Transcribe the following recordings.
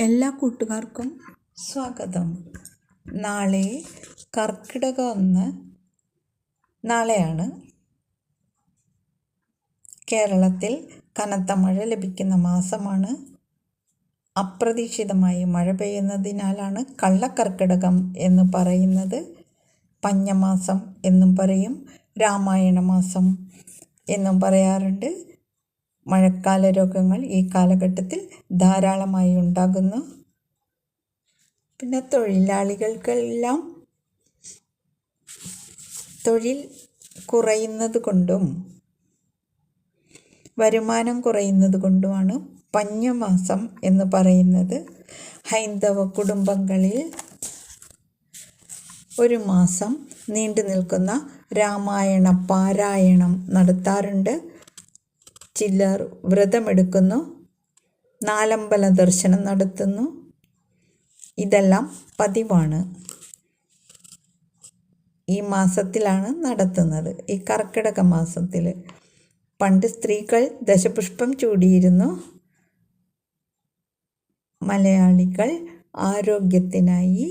എല്ലാ കൂട്ടുകാർക്കും സ്വാഗതം. നാളെ കർക്കിടക ഒന്ന് നാളെയാണ്. കേരളത്തിൽ കനത്ത മഴ ലഭിക്കുന്ന മാസമാണ്. അപ്രതീക്ഷിതമായി മഴ പെയ്യുന്നതിനാലാണ് കള്ളക്കർക്കിടകം എന്ന് പറയുന്നത്. പഞ്ഞമാസം എന്നും പറയും രാമായണ മാസം എന്നും പറയാറുണ്ട്. മഴക്കാല രോഗങ്ങൾ ഈ കാലഘട്ടത്തിൽ ധാരാളമായി ഉണ്ടാകുന്നു. പിന്നെ തൊഴിലാളികൾക്കെല്ലാം തൊഴിൽ കുറയുന്നത് കൊണ്ടും വരുമാനം കുറയുന്നത് കൊണ്ടുമാണ് പഞ്ഞമാസം എന്ന് പറയുന്നത്. ഹൈന്ദവ കുടുംബങ്ങളിൽ ഒരു മാസം നീണ്ടു നിൽക്കുന്ന രാമായണ പാരായണം നടത്താറുണ്ട്. ചിലർ വ്രതമെടുക്കുന്നു നാലമ്പല ദർശനം നടത്തുന്നു. ഇതെല്ലാം പതിവാണ്. ഈ മാസത്തിലാണ് നടത്തുന്നത്. ഈ കർക്കിടക മാസത്തിൽ പണ്ട് സ്ത്രീകൾ ദശപുഷ്പം ചൂടിയിരുന്നു. മലയാളികൾ ആരോഗ്യത്തിനായി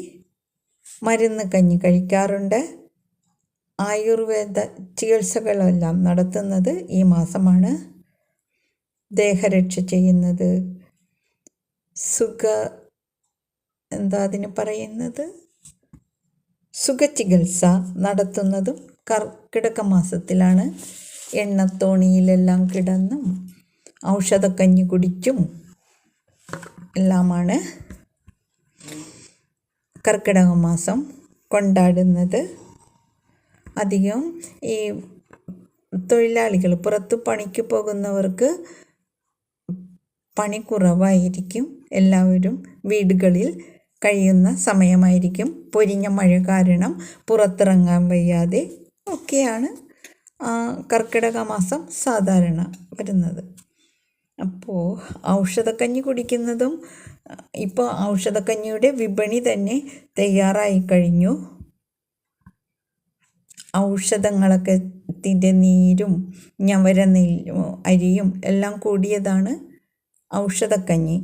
മരുന്ന് കഞ്ഞി കഴിക്കാറുണ്ട്. ആയുർവേദ ചികിത്സകളെല്ലാം നടത്തുന്നത് ഈ മാസമാണ്. ദേഹരക്ഷ ചെയ്യുന്നത്. സുഖ എന്താ അതിന് പറയുന്നത്? സുഖചികിത്സ നടത്തുന്നതും കർക്കിടക മാസത്തിലാണ് എണ്ണത്തോണിയിലെല്ലാം കിടന്നും ഔഷധക്കഞ്ഞി കുടിച്ചും എല്ലാമാണ് കർക്കിടക മാസം കൊണ്ടാടുന്നത്. അധികം ഈ തൊഴിലാളികൾ പുറത്ത് പണിക്ക് പോകുന്നവർക്ക് പണി കുറവായിരിക്കും എല്ലാവരും വീടുകളിൽ കഴിയുന്ന സമയമായിരിക്കും. പൊരിഞ്ഞ മഴ കാരണം പുറത്തിറങ്ങാൻ വയ്യാതെ ഒക്കെയാണ് കർക്കിടക മാസം സാധാരണ വരുന്നത്. അപ്പോൾ ഔഷധക്കഞ്ഞി കുടിക്കുന്നതും ഇപ്പോൾ ഔഷധക്കഞ്ഞിയുടെ വിപണി തന്നെ തയ്യാറായി കഴിഞ്ഞു. ഔഷധങ്ങളൊക്കെ ത്തിന്റെ നീരും ഞവര നെല്ലും അരിയും എല്ലാം കൂടിയതാണ് ഔഷധക്കഞ്ഞി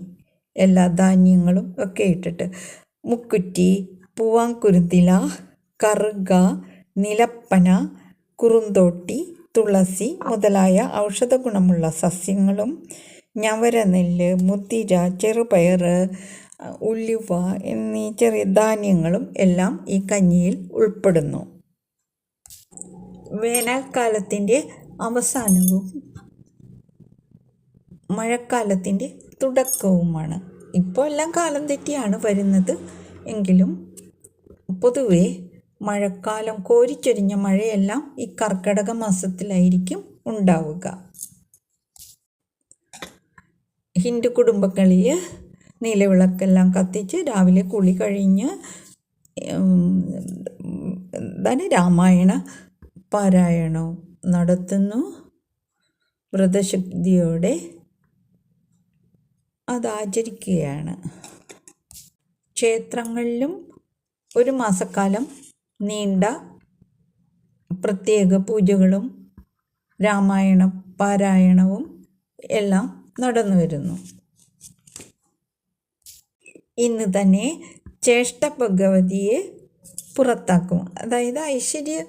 എല്ലാ ധാന്യങ്ങളും ഒക്കെ ഇട്ടിട്ട് മുക്കുറ്റി പൂവാങ്കുരുതില കറുക നിലപ്പന കുറുന്തോട്ടി തുളസി മുതലായ ഔഷധ ഗുണമുള്ള സസ്യങ്ങളും ഞവരനെല്ല് മുതിര ചെറുപയർ ഉലുവ എന്നീ ചെറിയ ധാന്യങ്ങളും എല്ലാം ഈ കഞ്ഞിയിൽ ഉൾപ്പെടുന്നു. വേനൽക്കാലത്തിന്റെ അവസാനവും മഴക്കാലത്തിന്റെ തുടക്കവുമാണ്. ഇപ്പോൾ എല്ലാം കാലം തെറ്റിയാണ് വരുന്നത്. എങ്കിലും പൊതുവെ മഴക്കാലം കോരിച്ചൊരിഞ്ഞ മഴയെല്ലാം ഈ കർക്കിടക മാസത്തിലായിരിക്കും ഉണ്ടാവുക. ഹിന്ദു കുടുംബങ്ങളിൽ നിലവിളക്കെല്ലാം കത്തിച്ച് രാവിലെ കുളി കഴിഞ്ഞ് തന്നെ രാമായണ പാരായണവും നടത്തുന്നു. വ്രതശുദ്ധിയോടെ അത് ആചരിക്കുകയാണ് ക്ഷേത്രങ്ങളിലും ഒരു മാസക്കാലം നീണ്ട പ്രത്യേക പൂജകളും രാമായണ പാരായണവും എല്ലാം നടന്നു വരുന്നു. ഇന്ന് തന്നെ ചേഷ്ട ഭഗവതിയെ പുറത്താക്കും. അതായത് ഐശ്വര്യം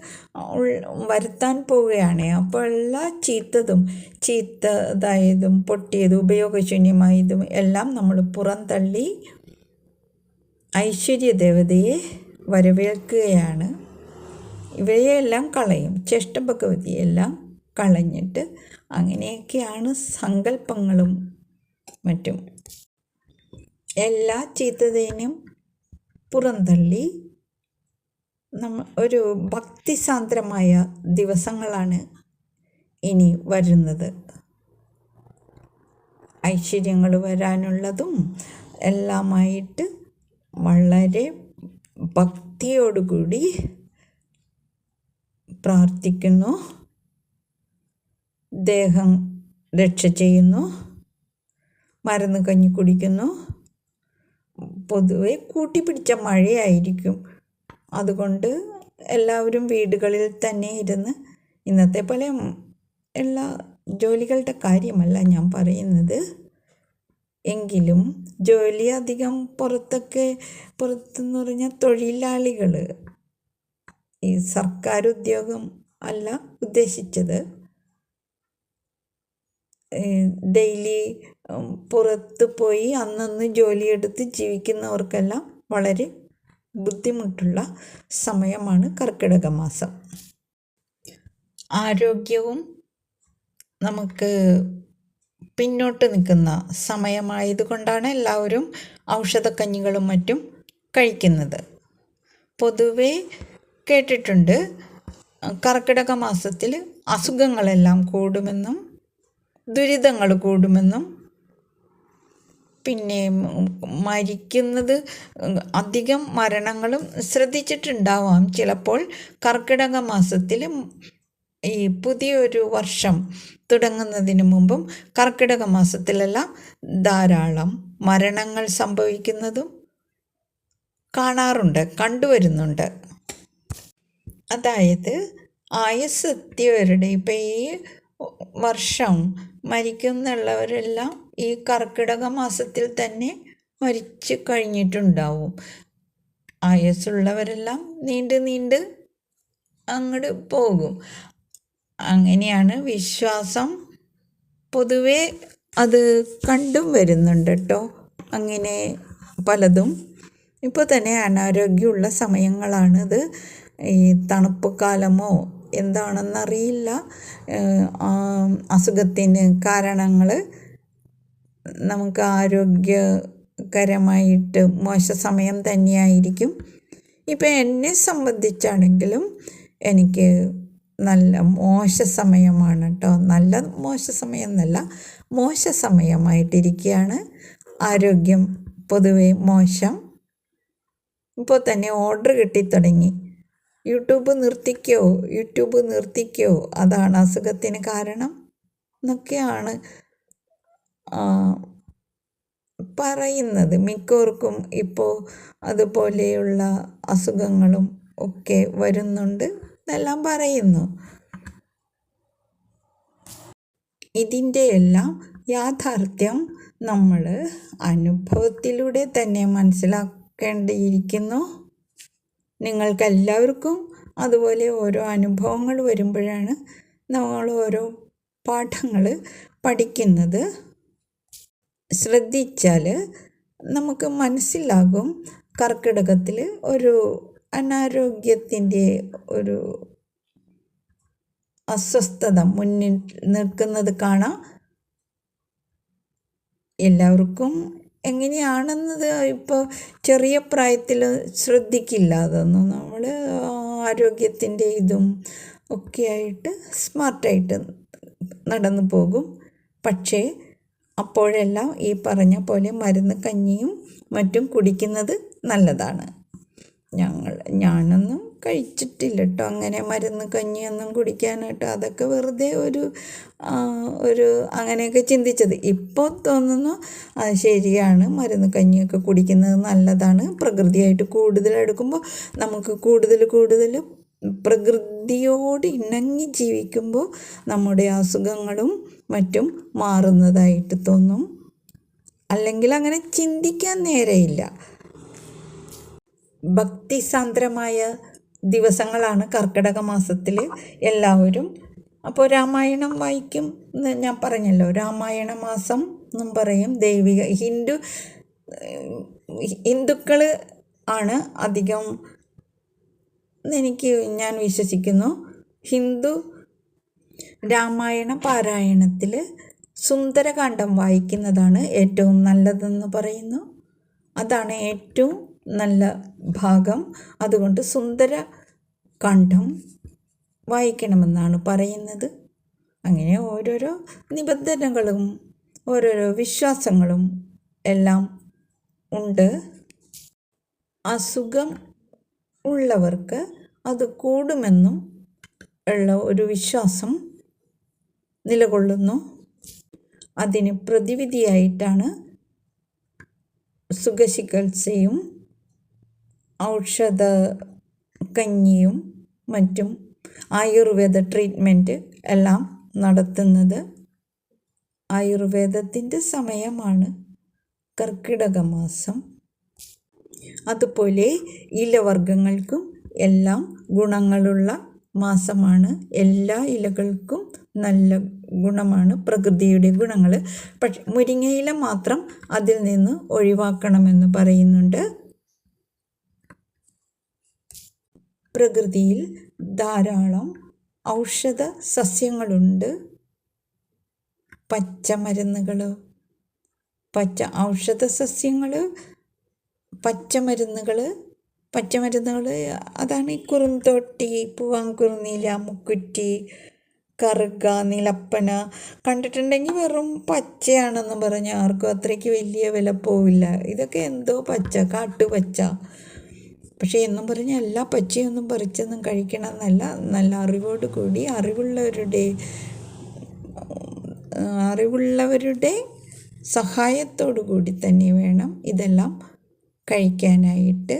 വരുത്താൻ പോവുകയാണ്. അപ്പോൾ എല്ലാ ചീത്തതും ചീത്തതായതും പൊട്ടിയതും ഉപയോഗശൂന്യമായതും എല്ലാം നമ്മൾ പുറന്തള്ളി ഐശ്വര്യ ദേവതയെ വരവേൽക്കുകയാണ്. ഇവയെല്ലാം കളയും. ഭഗവതിയെല്ലാം കളഞ്ഞിട്ട് അങ്ങനെയൊക്കെയാണ് സങ്കല്പങ്ങളും മറ്റും. എല്ലാ ചീത്തതേനും പുറന്തള്ളി നമ്മ ഒരു ഭക്തിസാന്ദ്രമായ ദിവസങ്ങളാണ് ഇനി വരുന്നത്. ഐശ്വര്യങ്ങൾ വരാനുള്ളതും എല്ലാമായിട്ട് വളരെ ഭക്തിയോടുകൂടി പ്രാർത്ഥിക്കുന്നു. ദേഹം രക്ഷ ചെയ്യുന്നു. മരുന്ന് കഞ്ഞി കുടിക്കുന്നു. പൊതുവെ കൂട്ടിപ്പിടിച്ച മഴയായിരിക്കും. അതുകൊണ്ട് എല്ലാവരും വീടുകളിൽ തന്നെ ഇരുന്ന് ഇന്നത്തെ പോലെ എല്ലാ ജോലികളുടെ കാര്യമല്ല ഞാൻ പറയുന്നത്. എങ്കിലും ജോലി അധികം പുറത്തൊക്കെ പുറത്തെന്ന് പറഞ്ഞാൽ തൊഴിലാളികൾ. ഈ സർക്കാർ ഉദ്യോഗം അല്ല ഉദ്ദേശിച്ചത്. ഡെയിലി പുറത്ത് പോയി അന്നന്ന് ജോലിയെടുത്ത് ജീവിക്കുന്നവർക്കെല്ലാം വളരെ ബുദ്ധിമുട്ടുള്ള സമയമാണ് കർക്കിടക മാസം ആരോഗ്യവും നമുക്ക് പിന്നോട്ട് നിൽക്കുന്ന സമയമായതുകൊണ്ടാണ് എല്ലാവരും ഔഷധക്കഞ്ഞികളും മറ്റും കഴിക്കുന്നത്. പൊതുവേ കേട്ടിട്ടുണ്ട് കർക്കിടക മാസത്തിൽ അസുഖങ്ങളെല്ലാം കൂടുമെന്നും ദുരിതങ്ങൾ കൂടുമെന്നും പിന്നെ മരിക്കുന്നത് അധികം മരണങ്ങളും ശ്രദ്ധിച്ചിട്ടുണ്ടാവാം. ചിലപ്പോൾ കർക്കിടക മാസത്തിൽ ഈ പുതിയൊരു വർഷം തുടങ്ങുന്നതിന് മുമ്പും കർക്കിടക മാസത്തിലെല്ലാം ധാരാളം മരണങ്ങൾ സംഭവിക്കുന്നതും കാണാറുണ്ട് കണ്ടുവരുന്നുണ്ട്. അതായത് ആയുസ്സെത്തിയവരുടെ ഇപ്പം ഈ വർഷം മരിക്കുന്നുള്ളവരെല്ലാം ഈ കർക്കിടക മാസത്തിൽ തന്നെ മരിച്ചു കഴിഞ്ഞിട്ടുണ്ടാവും. ആയസ്സുള്ളവരെല്ലാം നീണ്ട് നീണ്ട് അങ്ങോട്ട് പോകും. അങ്ങനെയാണ് വിശ്വാസം. പൊതുവേ അത് കണ്ടും വരുന്നുണ്ട് കേട്ടോ അങ്ങനെ പലതും. ഇപ്പോൾ തന്നെ അനാരോഗ്യമുള്ള സമയങ്ങളാണിത് ഈ തണുപ്പ് കാലമോ എന്താണെന്നറിയില്ല. അസുഖത്തിന് കാരണങ്ങൾ നമുക്ക് ആരോഗ്യകരമായിട്ട് മോശ സമയം തന്നെയായിരിക്കും. ഇപ്പം എന്നെ സംബന്ധിച്ചാണെങ്കിലും എനിക്ക് നല്ല മോശ സമയമാണ് കേട്ടോ നല്ല മോശ സമയം എന്നല്ല മോശ സമയമായിട്ടിരിക്കുകയാണ്. ആരോഗ്യം പൊതുവെ മോശം. ഇപ്പോൾ തന്നെ ഓർഡർ കിട്ടിത്തുടങ്ങി. യൂട്യൂബ് നിർത്തിക്കോ യൂട്യൂബ് നിർത്തിക്കോ. അതാണ് അസുഖത്തിന് കാരണം എന്നൊക്കെയാണ് പറയുന്നത്. മിക്കവർക്കും ഇപ്പോൾ അതുപോലെയുള്ള അസുഖങ്ങളും ഒക്കെ വരുന്നുണ്ട് എന്നെല്ലാം പറയുന്നു. ഇതിന്റെ എല്ലാം യാഥാർത്ഥ്യം നമ്മൾ അനുഭവത്തിലൂടെ തന്നെ മനസ്സിലാക്കേണ്ടിയിരിക്കുന്നു. നിങ്ങൾക്കെല്ലാവർക്കും അതുപോലെ ഓരോ അനുഭവങ്ങൾ വരുമ്പോഴാണ് നമ്മൾ ഓരോ പാഠങ്ങൾ പഠിക്കുന്നത്. ശ്രദ്ധിച്ചാൽ നമുക്ക് മനസ്സിലാകും കർക്കിടകത്തിൽ ഒരു അനാരോഗ്യത്തിന്റെ ഒരു അസ്വസ്ഥത മുന്നിൽ നിൽക്കുന്നത് കാണാം. എല്ലാവർക്കും എങ്ങനെയാണെന്നത് ഇപ്പോൾ ചെറിയ പ്രായത്തിൽ ശ്രദ്ധിക്കില്ല. അതൊന്നും നമ്മൾ ആരോഗ്യത്തിന്റെ ഇതും ഒക്കെ ആയിട്ട് സ്മാർട്ടായിട്ട് നടന്നു പോകും. പക്ഷേ അപ്പോഴെല്ലാം ഈ പറഞ്ഞ പോലെ മരുന്ന് കഞ്ഞിയും മറ്റും കുടിക്കുന്നത് നല്ലതാണ്. ഞങ്ങൾ ഞാനൊന്നും കഴിച്ചിട്ടില്ല കേട്ടോ അങ്ങനെ മരുന്ന് കഞ്ഞിയൊന്നും കുടിക്കാനായിട്ട് അതൊക്കെ വെറുതെ ഒരു ഒരു അങ്ങനെയൊക്കെ ചിന്തിച്ചത്. ഇപ്പോൾ തോന്നുന്നു അത് ശരിയാണ്. മരുന്ന് കഞ്ഞിയൊക്കെ കുടിക്കുന്നത് നല്ലതാണ്. പ്രകൃതിയായിട്ട് കൂടുതൽ എടുക്കുമ്പോൾ നമുക്ക് കൂടുതൽ കൂടുതൽ പ്രകൃതിയോട് ഇണങ്ങി ജീവിക്കുമ്പോൾ നമ്മുടെ അസുഖങ്ങളും മറ്റും മാറുന്നതായിട്ട് തോന്നും. അല്ലെങ്കിൽ അങ്ങനെ ചിന്തിക്കാൻ നേരെയില്ല. ഭക്തിസാന്ദ്രമായ ദിവസങ്ങളാണ് കർക്കിടക മാസത്തിൽ എല്ലാവരും. അപ്പോൾ രാമായണം വായിക്കും ഞാൻ പറഞ്ഞല്ലോ. രാമായണ മാസം എന്നും പറയും. ദൈവിക ഹിന്ദു ഹിന്ദുക്കൾ ആണ് അധികം എനിക്ക് ഞാൻ വിശ്വസിക്കുന്നു. ഹിന്ദു രാമായണ പാരായണത്തിൽ സുന്ദരകാന്ഡം വായിക്കുന്നതാണ് ഏറ്റവും നല്ലതെന്ന് പറയുന്നു. അതാണ് ഏറ്റവും നല്ല ഭാഗം. അതുകൊണ്ട് സുന്ദര കണ്ഠം വായിക്കണമെന്നാണ് പറയുന്നത്. അങ്ങനെ ഓരോരോ നിബന്ധനകളും ഓരോരോ വിശ്വാസങ്ങളും എല്ലാം ഉണ്ട്. അസുഖം ഉള്ളവർക്ക് അത് കൂടുമെന്നും ഉള്ള ഒരു വിശ്വാസം നിലകൊള്ളുന്നു. അതിന് പ്രതിവിധിയായിട്ടാണ് സുഖചികിത്സയും ഔഷധ കഞ്ഞിയും മറ്റും ആയുർവേദ ട്രീറ്റ്മെന്റ് എല്ലാം നടത്തുന്നത്. ആയുർവേദത്തിന്റെ സമയമാണ് കർക്കിടക മാസം. അതുപോലെ ഇലവർഗങ്ങൾക്കും എല്ലാം ഗുണങ്ങളുള്ള മാസമാണ്. എല്ലാ ഇലകൾക്കും നല്ല ഗുണമാണ്. പ്രകൃതിയുടെ ഗുണങ്ങൾ. പക്ഷെ മുരിങ്ങയില മാത്രം അതിൽ നിന്ന് ഒഴിവാക്കണമെന്ന് പറയുന്നുണ്ട്. പ്രകൃതിയിൽ ധാരാളം ഔഷധ സസ്യങ്ങളുണ്ട്. പച്ചമരുന്നുകൾ പച്ച ഔഷധ സസ്യങ്ങൾ പച്ചമരുന്നുകൾ പച്ചമരുന്നുകൾ അതാണ് ഈ കുറുന്തോട്ടി പൂവാങ്കുറുനീല മുക്കുറ്റി കറുക നിലപ്പന കണ്ടിട്ടുണ്ടെങ്കിൽ വെറും പച്ചയാണെന്ന് പറഞ്ഞ് ആർക്കും അത്രയ്ക്ക് വലിയ വില പോവില്ല. ഇതൊക്കെ എന്തോ പച്ച കാട്ടുപച്ച. പക്ഷേ എന്നും പറഞ്ഞ് എല്ലാ പച്ചയൊന്നും പറിച്ചൊന്നും കഴിക്കണമെന്നല്ല നല്ല അറിവോട് കൂടി അറിവുള്ളവരുടെ അറിവുള്ളവരുടെ സഹായത്തോടു കൂടി തന്നെ വേണം ഇതെല്ലാം കഴിക്കാനായിട്ട്.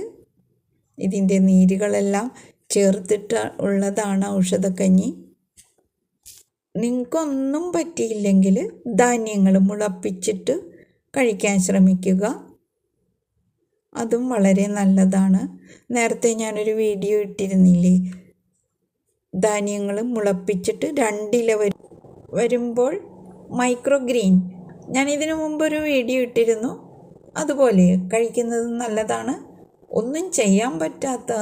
ഇതിന്റെ നീരുകളെല്ലാം ചേർത്തിട്ട് ഉള്ളതാണ് ഔഷധക്കഞ്ഞി. നിങ്ങൾക്കൊന്നും പറ്റിയില്ലെങ്കിൽ ധാന്യങ്ങൾ മുളപ്പിച്ചിട്ട് കഴിക്കാൻ ശ്രമിക്കുക. അതും വളരെ നല്ലതാണ്. നേരത്തെ ഞാനൊരു വീഡിയോ ഇട്ടിരുന്നില്ലേ? ധാന്യങ്ങൾ മുളപ്പിച്ചിട്ട് രണ്ടില വരും വരുമ്പോൾ മൈക്രോഗ്രീൻ. ഞാൻ ഇതിനു ഒരു വീഡിയോ ഇട്ടിരുന്നു. അതുപോലെ കഴിക്കുന്നത് നല്ലതാണ്. ഒന്നും ചെയ്യാൻ പറ്റാത്ത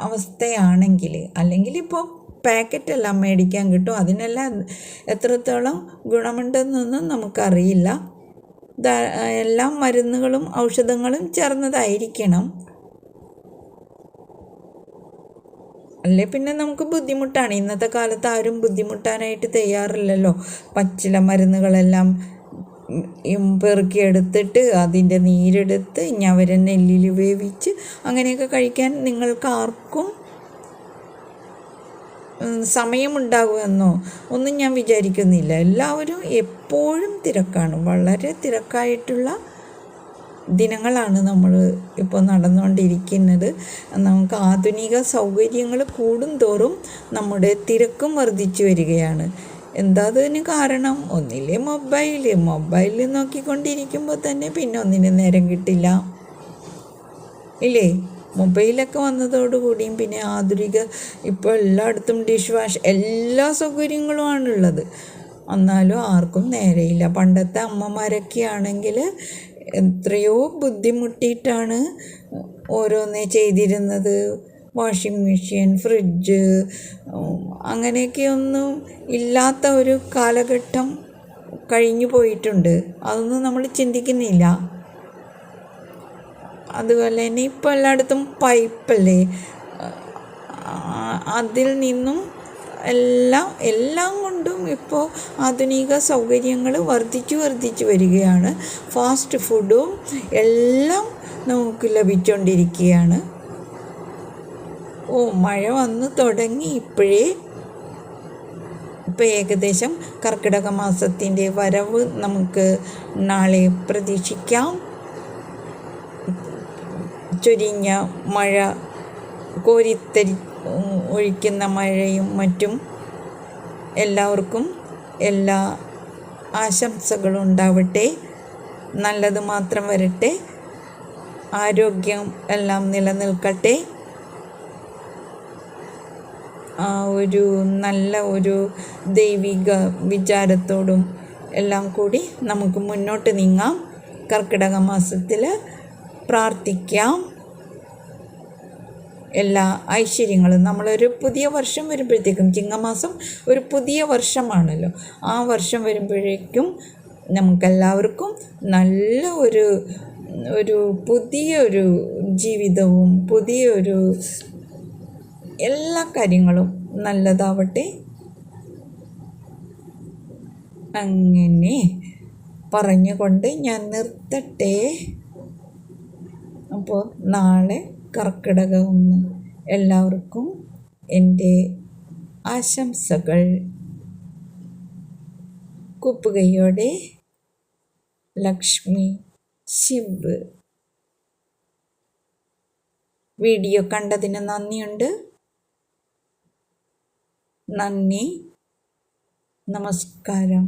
അവസ്ഥയാണെങ്കിൽ അല്ലെങ്കിൽ ഇപ്പോൾ പാക്കറ്റെല്ലാം മേടിക്കാൻ കിട്ടും. അതിനെല്ലാം എത്രത്തോളം ഗുണമുണ്ടെന്നൊന്നും നമുക്കറിയില്ല. എല്ലാം മരുന്നുകളും ഔഷധങ്ങളും ചേർന്നതായിരിക്കണം. അല്ലേ? പിന്നെ നമുക്ക് ബുദ്ധിമുട്ടാണ്. ഇന്നത്തെ കാലത്ത് ആരും ബുദ്ധിമുട്ടാനായിട്ട് തയ്യാറില്ലല്ലോ. പച്ചില മരുന്നുകളെല്ലാം പെറുക്കിയെടുത്തിട്ട് അതിന്റെ നീരെടുത്ത് ഞവര നെല്ലിൽ വേവിച്ച് അങ്ങനെയൊക്കെ കഴിക്കാൻ നിങ്ങൾക്ക് ആർക്കും സമയമുണ്ടാകുമെന്നോ ഒന്നും ഞാൻ വിചാരിക്കുന്നില്ല. എല്ലാവരും എപ്പോഴും തിരക്കാണ്. വളരെ തിരക്കായിട്ടുള്ള ദിനങ്ങളാണ് നമ്മൾ ഇപ്പോൾ നടന്നുകൊണ്ടിരിക്കുന്നത്. നമുക്ക് ആധുനിക സൗകര്യങ്ങൾ കൂടുന്തോറും നമ്മുടെ തിരക്കും വർദ്ധിച്ചു വരികയാണ്. എന്താ അതിന് കാരണം? ഒന്നില്ലേ മൊബൈൽ മൊബൈലിൽ നോക്കിക്കൊണ്ടിരിക്കുമ്പോൾ തന്നെ പിന്നെ ഒന്നിന് നേരം കിട്ടില്ല. ഇല്ലേ? മൊബൈലൊക്കെ വന്നതോടുകൂടിയും പിന്നെ ആധുനിക ഇപ്പോൾ എല്ലായിടത്തും ഡിഷ് വാഷ് എല്ലാ സൗകര്യങ്ങളുമാണുള്ളത്. എന്നാലും ആർക്കും നേരെയില്ല. പണ്ടത്തെ അമ്മമാരൊക്കെ ആണെങ്കിൽ എത്രയോ ബുദ്ധിമുട്ടിയിട്ടാണ് ഓരോന്നേ ചെയ്തിരുന്നത്. വാഷിംഗ് മെഷീൻ ഫ്രിഡ്ജ് അങ്ങനെയൊക്കെയൊന്നും ഇല്ലാത്ത ഒരു കാലഘട്ടം കഴിഞ്ഞു പോയിട്ടുണ്ട്. അതൊന്നും നമ്മൾ ചിന്തിക്കുന്നില്ല. അതുപോലെ തന്നെ ഇപ്പോൾ എല്ലായിടത്തും പൈപ്പല്ലേ അതിൽ നിന്നും എല്ലാം എല്ലാം കൊണ്ടും ഇപ്പോൾ ആധുനിക സൗകര്യങ്ങൾ വർദ്ധിച്ചു വർദ്ധിച്ചു വരികയാണ്. ഫാസ്റ്റ് ഫുഡും എല്ലാം നമുക്ക് ലഭിച്ചുകൊണ്ടിരിക്കുകയാണ് ഓ മഴ വന്ന് തുടങ്ങി. ഇപ്പോഴേ ഇപ്പോൾ ഏകദേശം കർക്കിടക മാസത്തിന്റെ വരവ് നമുക്ക് നാളെ പ്രതീക്ഷിക്കാം. ചൊരിഞ്ഞ മഴ കോരിത്തരി ഒഴിക്കുന്ന മഴയും മറ്റും എല്ലാവർക്കും എല്ലാ ആശംസകളും ഉണ്ടാവട്ടെ. നല്ലത് മാത്രം വരട്ടെ. ആരോഗ്യം എല്ലാം നിലനിൽക്കട്ടെ. ഒരു നല്ല ഒരു ദൈവിക വിചാരത്തോടും എല്ലാം കൂടി നമുക്ക് മുന്നോട്ട് നീങ്ങാം. കർക്കിടക മാസത്തിൽ പ്രാർത്ഥിക്കാം. എല്ലാ ഐശ്വര്യങ്ങളും. നമ്മളൊരു പുതിയ വർഷം വരുമ്പോഴത്തേക്കും ചിങ്ങമാസം ഒരു പുതിയ വർഷമാണല്ലോ. ആ വർഷം വരുമ്പോഴേക്കും നമുക്കെല്ലാവർക്കും നല്ല ഒരു ഒരു പുതിയൊരു ജീവിതവും പുതിയൊരു എല്ലാ കാര്യങ്ങളും നല്ലതാവട്ടെ. അങ്ങനെ പറഞ്ഞുകൊണ്ട് ഞാൻ നിർത്തട്ടെ. അപ്പോൾ നാളെ കർക്കിടക ഒന്ന്. എല്ലാവർക്കും എന്റെ ആശംസകൾ. കുപ്പുകയോടെ ലക്ഷ്മി ശിവ്. വീഡിയോ കണ്ടതിന് നന്ദിയുണ്ട്. നന്ദി നമസ്കാരം